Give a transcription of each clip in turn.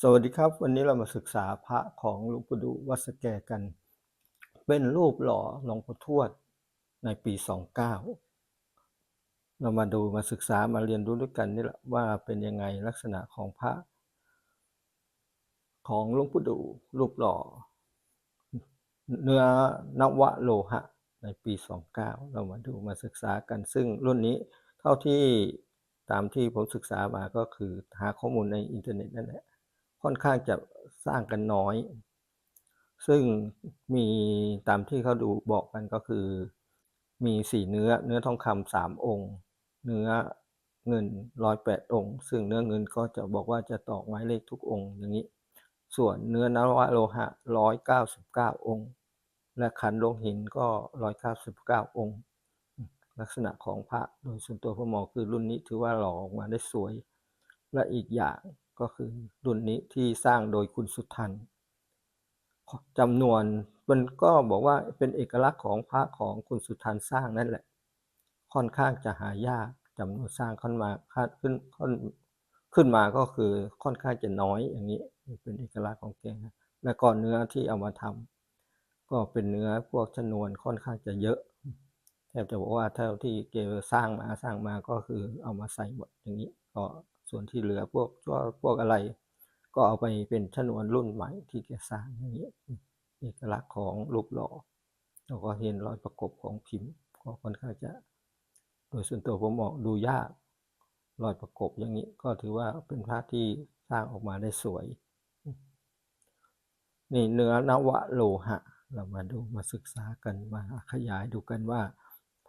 สวัสดีครับ วันนี้เรามาศึกษาพระของหลวงปู่ดูวัดสแกกัน เป็นรูปหล่อหลวงปู่ทวดในปี 29 เรามาดูมาศึกษามาเรียนรู้ด้วยกันนี่แหละว่าเป็นยังไงลักษณะของพระ ของหลวงปู่ดูรูปหล่อ เนื้อนวะโลหะในปี 29 เรามาดูมาศึกษากันซึ่งรุ่นนี้เท่าที่ตามที่ผมศึกษามาก็คือหาข้อมูลในอินเทอร์เน็ตนั่นแหละ ค่อนข้างจะสร้างกันน้อย ซึ่งมีตามที่เขาดูบอกกันก็คือ มีสี่เนื้อเนื้อทองคำสามองค์ เนื้อเงินร้อยแปดองค์ ซึ่งเนื้อเงินก็จะบอกว่าจะตอกหมายเลขทุกองค์อย่างนี้ ส่วนเนื้อนวโลหะร้อยเก้าสิบเก้าองค์ และขันโลหินก็ร้อยเก้าสิบเก้าองค์ ลักษณะของพระโดยส่วนตัวผมมอคือรุ่นนี้ถือว่าหล่อออกมาได้สวย และอีกอย่าง ก็คือรุ่นนี้ที่สร้างโดยคุณสุทันจำนวนมันก็บอกว่าเป็นเอกลักษณ์ของพระของคุณสุทันสร้างนั่นแหละ ค่อนข้างจะหายากจำนวนสร้างขึ้นมาขึ้นขึ้นขึ้นมาก็คือค่อนข้างจะน้อยอย่างนี้เป็นเอกลักษณ์ของแกและก่อนเนื้อที่เอามาทำก็เป็นเนื้อพวกชนวนค่อนข้างจะเยอะแทบจะบอกว่าเท่าที่เกสร้างมาสร้างมาก็คือเอามาใส่หมดอย่างนี้ก็ ส่วนที่เหลือพวกพวกอะไร ก็เอาไปเป็นชนวนรุ่นใหม่ที่แกสร้างอย่างนี้เอกลักษณ์ของรูปหล่อเราก็เห็นรอยประกบของพิมพ์ก็ค่อนข้างจะ โดยส่วนตัวผมมองดูยากรอยประกบอย่างนี้ก็ถือว่าเป็นพระที่สร้างออกมาได้สวย นี่เนื้อนวโลหะ เรามาดูมาศึกษากันมาขยายดูกันว่า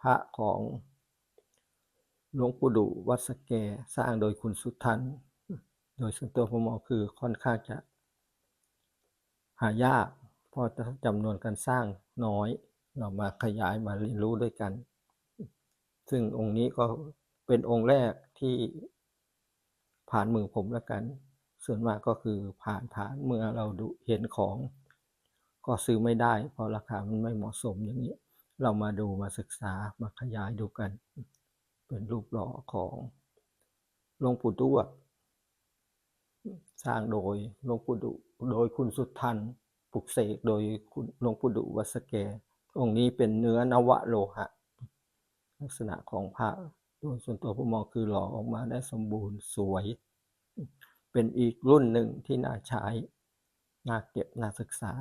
พระของ หลวงปู่ดูวัดสแกสร้างโดยคุณสุทันโดยส่วนตัวผมมองคือค่อนข้างจะ หายากเพราะจำนวนการสร้างน้อยเรามาขยายมาเรียนรู้ด้วยกัน ซึ่งองค์นี้ก็เป็นองค์แรกที่ผ่านมือผมแล้วกัน ส่วนมากก็คือผ่านผ่านเมื่อเราดูเห็นของ ก็ซื้อไม่ได้ เพราะราคามันไม่เหมาะสมอย่างนี้ เรามาดูมาศึกษามาขยายดูกัน เป็นรูปหล่อของหลวงปู่ทวดสร้างโดยหลวงปู่ดุโดยคุณสุทันปลุกเสกโดยคุณหลวงปู่ดุวัสแกองค์นี้เป็นเนื้อนวโลหะ ลักษณะของพระโดยส่วนตัวผมมองคือหล่อออกมาได้สมบูรณ์สวย เป็นอีกรุ่นหนึ่งที่น่าใช้ น่าเก็บ น่าศึกษา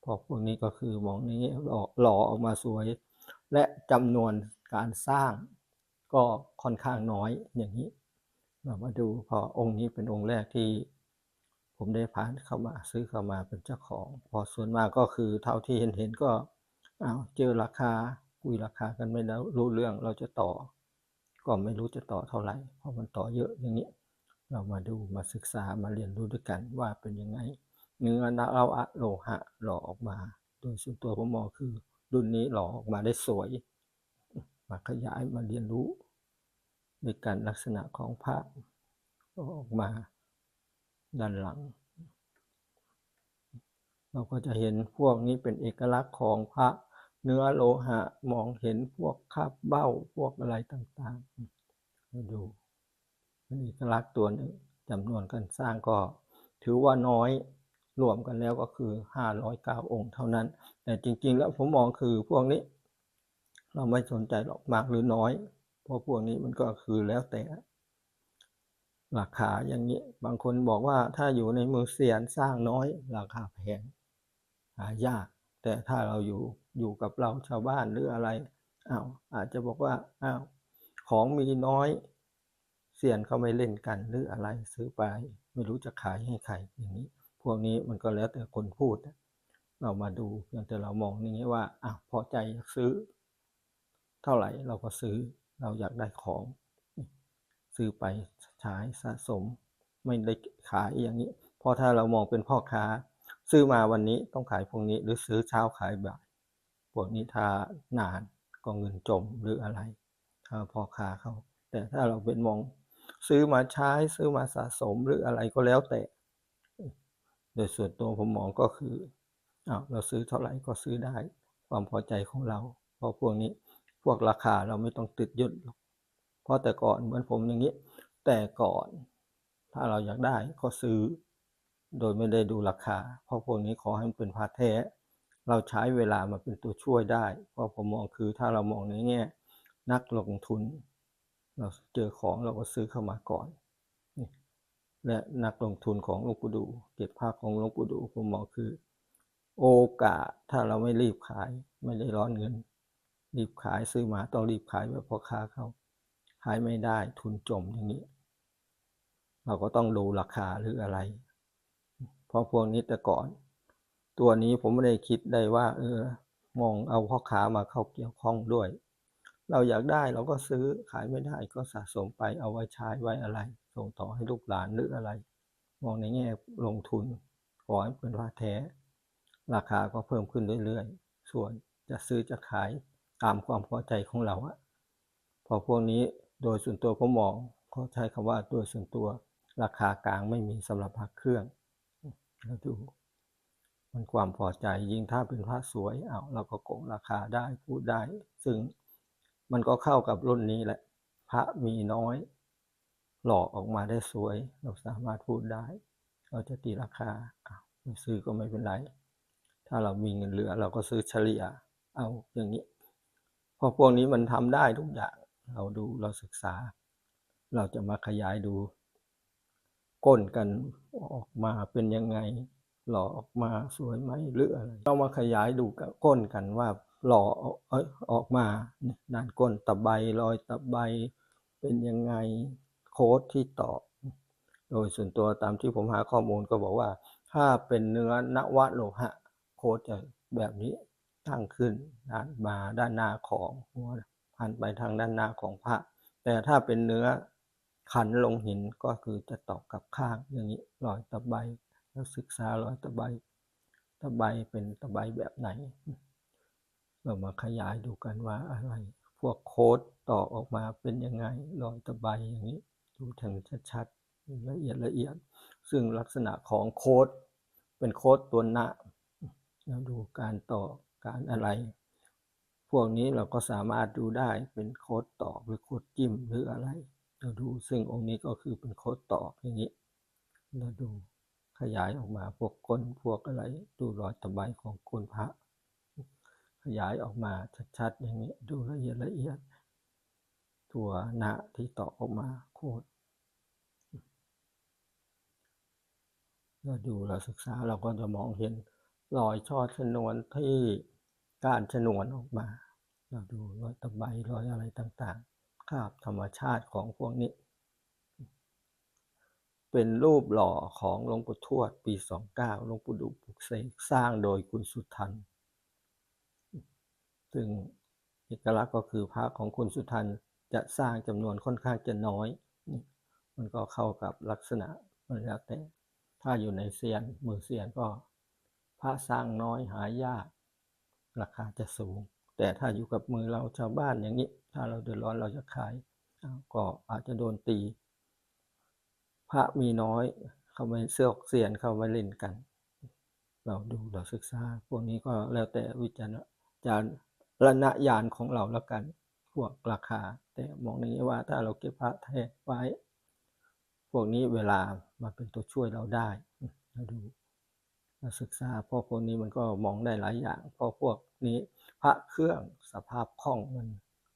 เพราะพวกนี้ก็คือมองนี้หล่อหล่อออกมาสวย และจำนวนการสร้าง ก็ค่อนข้างน้อยอย่างนี้ เรามาดูพอองค์นี้เป็นองค์แรกที่ผมได้ผ่านเข้ามาซื้อเข้ามาเป็นเจ้าของ พอส่วนมากก็คือเท่าที่เห็นเห็นก็อ้าเจอราคาคุยราคากันไม่แล้วรู้เรื่องเราจะต่อ ก็ไม่รู้จะต่อเท่าไหร่เพราะมันต่อเยอะอย่างนี้ เรามาดูมาศึกษามาเรียนรู้ด้วยกันว่าเป็นยังไงเนื้อนาเราอะโลหะหล่อออกมา โดยส่วนตัวผมมองคือรุ่นนี้หล่อออกมาได้สวย มาขยายมาเรียนรู้ ด้วยกันลักษณะของพระออกมาด้านหลัง เราก็จะเห็นพวกนี้เป็นเอกลักษณ์ของพระเนื้อโลหะมองเห็นพวกคาบเบ้าพวกอะไรต่างๆมาดูเป็นเอกลักษณ์ตัวหนึ่งจำนวนการสร้างก็ถือว่าน้อยรวมกันแล้วก็คือ 509 องค์เท่านั้น แต่จริงๆ แล้วผมมองคือพวกนี้ เราไม่สนใจหรอกมากหรือน้อย เพราะพวกนี้มันก็คือแล้วแต่ราคาอย่างนี้ บางคนบอกว่าถ้าอยู่ในมือเสียนสร้างน้อย ราคาแพงหายาก แต่ถ้าเราอยู่อยู่กับเราชาวบ้านหรืออะไรอ้าวอาจจะบอกว่าอ้าวของมีน้อยเสียนเขาไม่เล่นกันหรืออะไรซื้อไป ไม่รู้จะขายให้ใครอย่างนี้ พวกนี้มันก็แล้วแต่คนพูด เรามาดูเพียงแต่เรามองอย่างนี้ว่าอ้าวพอใจซื้อ เท่าไหร่เราก็ซื้อ เราอยากได้ของ ซื้อไปใช้สะสม ไม่ได้ขายอย่างนี้ เพราะถ้าเรามองเป็นพ่อค้า ซื้อมาวันนี้ต้องขายพวกนี้ หรือซื้อเช้าขายบ่ายพวกนี้ถ้านานก็เงินจมหรืออะไรถ้าพ่อค้าเขา แต่ถ้าเราเป็นมองซื้อมาใช้ซื้อมาสะสมหรืออะไรก็แล้วแต่ โดยส่วนตัวผมมองก็คืออ้าวเราซื้อเท่าไหร่ก็ซื้อได้ ความพอใจของเราเพราะพวกนี้ พวกราคาเราไม่ต้องติดยึดหรอกเพราะแต่ก่อนเหมือนผมอย่างนี้ แต่ก่อน ถ้าเราอยากได้ก็ซื้อ โดยไม่ได้ดูราคา เพราะพวกนี้ขอให้มันเป็นพระแท้ เราใช้เวลามาเป็นตัวช่วยได้ เพราะผมมองคือถ้าเรามองในแง่นักลงทุน เราเจอของเราก็ซื้อเข้ามาก่อนและนักลงทุนของหลวงปู่ดู เก็บภาพของหลวงปู่ดูผมมองคือ โอกาสถ้าเราไม่รีบขายไม่ได้ร้อนเงิน รีบขายซื้อมาต้องรีบขายแบบพ่อค้าเขาขายไม่ได้ทุนจมอย่างนี้ เราก็ต้องดูราคาหรืออะไร เพราะพวกนี้แต่ก่อน ตัวนี้ผมไม่ได้คิดได้ว่า เออ มองเอาพ่อค้ามาเข้าเกี่ยวข้องด้วย เราอยากได้เราก็ซื้อขายไม่ได้ก็สะสมไปเอาไว้ใช้ไว้อะไร ส่งต่อให้ลูกหลานหรืออะไร มองในแง่ลงทุนขอให้เป็นว่าแท้ ราคาก็เพิ่มขึ้นเรื่อยๆ ส่วนจะซื้อจะขาย ตามความพอใจของเราอะพอพวกนี้โดยส่วนตัวผมมองเขาใช้คำว่าโดยส่วนตัวราคากลางไม่มีสำหรับพักเครื่องเราดูมันความพอใจยิ่งถ้าเป็นพระสวยเอาเราก็โกงราคาได้พูดได้ ซึ่งมันก็เข้ากับรุ่นนี้แหละ พระมีน้อย หลอกออกมาได้สวย เราสามารถพูดได้ เราจะตีราคาไม่ซื้อก็ไม่เป็นไร ถ้าเรามีเงินเหลือเราก็ซื้อเฉลี่ย เอาอย่างนี้ เพราะพวกนี้มันทำได้ทุกอย่าง เราดูเราศึกษา เราจะมาขยายดู ก้นกันออกมาเป็นยังไง หล่อออกมาสวยไหมหรืออะไรเรามาขยายดูกับก้นกันว่าหล่อออกมาด้านก้นตะไบรอยตะไบเป็นยังไงโค้ดที่ต่อ โดยส่วนตัวตามที่ผมหาข้อมูลก็บอกว่า ถ้าเป็นเนื้อนวโลหะ โค้ดจะแบบนี้ ตั้งขึ้นด้านมาด้านหน้าของหัวพันไปทางด้านหน้าของพระ แต่ถ้าเป็นเนื้อขันลงหินก็คือจะตอกกับข้างอย่างนี้รอยตะไบแล้วศึกษารอยตะไบตะไบเป็นตะไบแบบไหน เรามาขยายดูกันว่าอะไร พวกโค้ดต่อออกมาเป็นยังไงรอยตะไบอย่างนี้ดูถึงชัดๆละเอียดละเอียด ซึ่งลักษณะของโค้ดเป็นโค้ดตัวหน้าเราดูการต่อ การอะไร พวกนี้เราก็สามารถดูได้เป็นโค้ดต่อหรือโค้ดจิ้มหรืออะไรเราดูซึ่งองค์นี้ก็คือเป็นโค้ดตออย่างนี้ เราดูขยายออกมาพวกก้นพวกอะไร ดูรอยตะไบของก้นพระ ขยายออกมาชัดๆอย่างนี้ดูละเอียดละเอียด ตัวหน้าที่ต่อกออกมาโค้ดเราดูเราศึกษาเราก็จะมองเห็นรอยช่อชนวนที่ การชนวนออกมา เราดูรอยตะไบรอยอะไรต่างๆ คาบธรรมชาติของพวกนี้ เป็นรูปหล่อของหลวงปู่ทวดปี 29หลวงปู่ดูปลุกเสกสร้างโดยคุณสุทันซึ่งเอกลักษณ์ก็คือพระของคุณสุทันจะสร้างจำนวนค่อนข้างจะน้อย มันก็เข้ากับลักษณะมันแล้วแต่ถ้าอยู่ในเซียนมือเซียนก็พระสร้างน้อยหายาก ราคาจะสูง แต่ถ้าอยู่กับมือเราชาวบ้านอย่างนี้ ถ้าเราเดือดร้อนเราจะขาย ก็อาจจะโดนตี พระมีน้อย เขาไม่เสื้อเสียนเขาไม่เล่นกัน เราดูเราศึกษา พวกนี้ก็แล้วแต่วิจารณญาระณญาณของเราแล้วกัน พวกราคา แต่มองในนี้ว่าถ้าเราเก็บพระแท้ไว้ พวกนี้เวลามาเป็นตัวช่วยเราได้เราดู ศึกษาเพราะพวกนี้มันก็มองได้หลายอย่างเพราะพวกนี้พระเครื่องสภาพคล่องมัน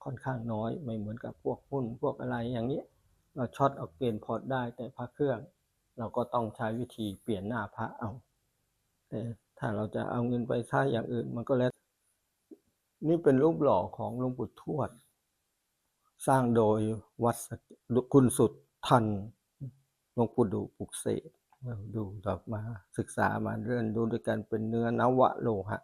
ค่อนข้างน้อย ไม่เหมือนกับพวกหุ้นพวกอะไรอย่างนี้ เราช็อตเอาเปลี่ยนพอร์ตได้แต่พระเครื่อง เราก็ต้องใช้วิธีเปลี่ยนหน้าพระเอาแต่ถ้าเราจะเอาเงินไปใช้อย่างอื่นมันก็แล้ว นี่เป็นรูปหล่อของหลวงปู่ทวด สร้างโดยวัดคุณสุดทันหลวงปู่ดูปุกเสก ดูต่อมาศึกษามาเรื่อนดูด้วยกันเป็นเนื้อนวะโลหะ